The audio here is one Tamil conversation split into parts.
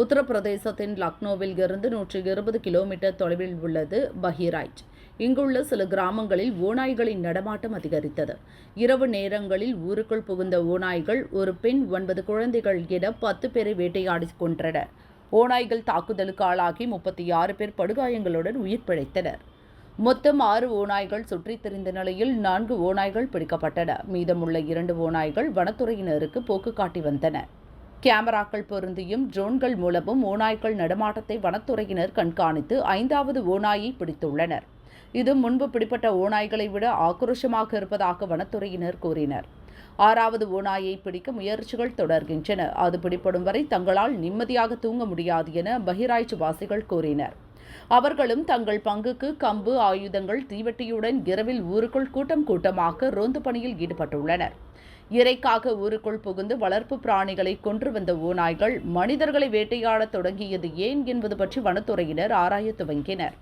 உத்தரப்பிரதேசத்தின் லக்னோவில் இருந்து நூற்றி இருபது கிலோமீட்டர் தொலைவில் உள்ளது பஹிராய்ச். இங்குள்ள சில கிராமங்களில் ஓநாய்களின் நடமாட்டம் அதிகரித்தது. இரவு நேரங்களில் ஊருக்குள் புகுந்த ஓநாய்கள் ஒரு பெண் ஒன்பது குழந்தைகள் என பத்து பேரை வேட்டையாடி கொன்றன. ஓநாய்கள் தாக்குதலுக்கு ஆளாகி முப்பத்தி ஆறு பேர் படுகாயங்களுடன் உயிர் பிழைத்தனர். மொத்தம் ஆறு ஓநாய்கள் சுற்றித் திரிந்த நிலையில் நான்கு ஓநாய்கள் பிடிக்கப்பட்டன. மீதமுள்ள இரண்டு ஓநாய்கள் வனத்துறையினருக்கு போக்கு காட்டி வந்தன. கேமராக்கள் பொருந்தியும் ட்ரோன்கள் மூலமும் ஓநாய்கள் நடமாட்டத்தை வனத்துறையினர் கண்காணித்து ஐந்தாவது ஓநாயை பிடித்துள்ளனர். இது முன்பு பிடிப்பட்ட ஓநாய்களை விட ஆக்ரோஷமாக இருப்பதாக வனத்துறையினர் கூறினர். ஆறாவது ஓநாயை பிடிக்க முயற்சிகள் தொடர்கின்றன. அது பிடிப்படும் வரை தங்களால் நிம்மதியாக தூங்க முடியாது என பஹிராய்ச்சிவாசிகள் கூறினர். அவர்களும் தங்கள் பங்குக்கு கம்பு ஆயுதங்கள் தீவெட்டியுடன் இரவில் ஊருக்குள் கூட்டம் கூட்டமாக ரோந்து பணியில் ஈடுபட்டுள்ளனர். இறைக்காக ஊருக்குள் புகுந்து வளர்ப்பு பிராணிகளை கொன்று வந்த ஓநாய்கள் மனிதர்களை வேட்டையாடத் தொடங்கியது ஏன் என்பது பற்றி வனத்துறையினர் ஆராயத் துவங்கினர்.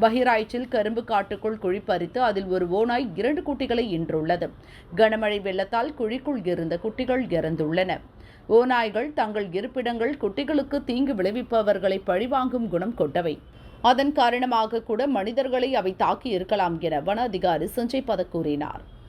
பஹிராய்ச்சில் கரும்பு காட்டுக்குள் குழி பறித்து அதில் ஒரு ஓநாய் இரண்டு குட்டிகளை ஈன்றுள்ளது. கனமழை வெள்ளத்தால் குழிக்குள் இருந்த குட்டிகள் இறந்துள்ளன. ஓநாய்கள் தங்கள் இருப்பிடங்கள் குட்டிகளுக்கு தீங்கு விளைவிப்பவர்களை பழிவாங்கும் குணம் கொண்டவை. அதன் காரணமாக கூட மனிதர்களை அவை தாக்கி இருக்கலாம் என வன அதிகாரி சஞ்சய் பதக் கூறினார்.